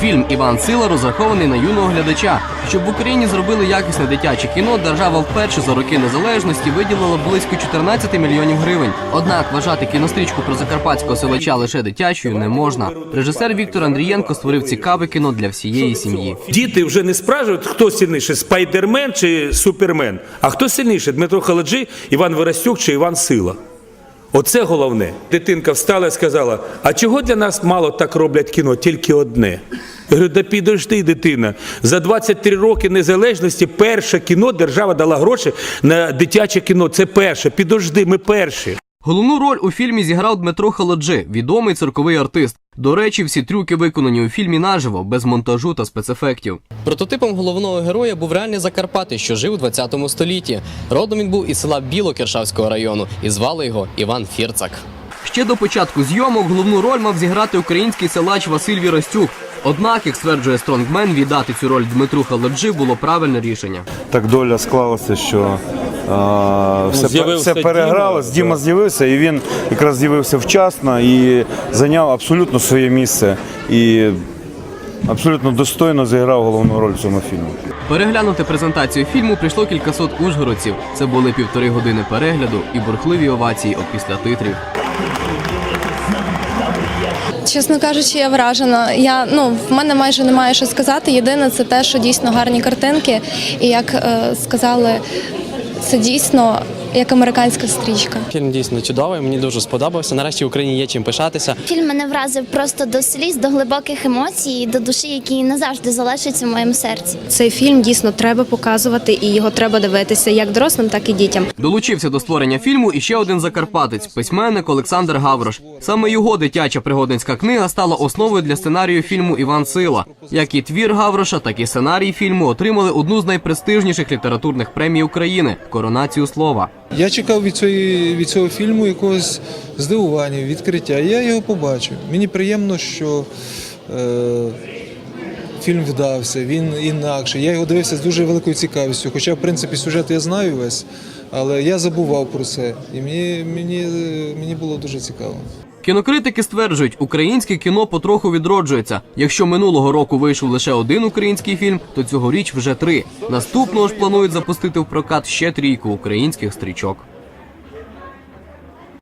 Фільм Іван Сила розрахований на юного глядача. Щоб в Україні зробили якісне дитяче кіно, держава вперше за роки незалежності виділила близько 14 мільйонів гривень. Однак вважати кінострічку про закарпатського селача лише дитячою не можна. Режисер Віктор Андрієнко створив цікаве кіно для всієї сім'ї. Діти вже не спрашують, хто сильніший спайдермен чи супермен, а хто сильніший Дмитро Халаджи, Іван Вирастюк чи Іван Сила. Оце головне. Дитинка встала і сказала: а чого для нас мало так роблять кіно? Тільки одне. Я говорю, да підожди, дитина. За 23 роки незалежності перше кіно держава дала гроші на дитяче кіно. Це перше. Підожди, ми перші. Головну роль у фільмі зіграв Дмитро Халаджи, відомий цирковий артист. До речі, всі трюки виконані у фільмі наживо, без монтажу та спецефектів. Прототипом головного героя був реальний Закарпатець, що жив у 20 столітті. Родом він був із села Білокіршавського району і звали його Іван Фірцак. Ще до початку зйомок головну роль мав зіграти український селач Василь Віростюк. Однак, як стверджує Стронгмен, віддати цю роль Дмитру Халаджи було правильне рішення. так доля склалася, що а, все, все перегралось. Діма, Діма з'явився, і він якраз з'явився вчасно і зайняв абсолютно своє місце. І абсолютно достойно зіграв головну роль в цьому фільмі. Переглянути презентацію фільму прийшло кількасот ужгородців. Це були півтори години перегляду і бурхливі овації опісля титрів. Чесно кажучи, я вражена. Я ну в мене майже немає що сказати. Єдине, це те, що дійсно гарні картинки, і як е, сказали, це дійсно як американська стрічка. Фільм дійсно чудовий, мені дуже сподобався. Нарешті в Україні є чим пишатися. Фільм мене вразив просто до сліз, до глибоких емоцій, до душі, які назавжди залишаться в моєму серці. Цей фільм дійсно треба показувати, і його треба дивитися як дорослим, так і дітям. Долучився до створення фільму і ще один закарпатець, письменник Олександр Гаврош. Саме його дитяча пригодницька книга стала основою для сценарію фільму Іван Сила. Як і твір Гавроша, так і сценарій фільму отримали одну з найпрестижніших літературних премій України коронацію слова. Я чекав від, цієї, від цього фільму якогось здивування, відкриття. Я його побачив. Мені приємно, що е, фільм вдався, він інакший. Я його дивився з дуже великою цікавістю. Хоча, в принципі, сюжет я знаю весь, але я забував про це. І мені, мені, мені було дуже цікаво. Кінокритики стверджують, українське кіно потроху відроджується. Якщо минулого року вийшов лише один український фільм, то цьогоріч вже три. Наступного ж планують запустити в прокат ще трійку українських стрічок.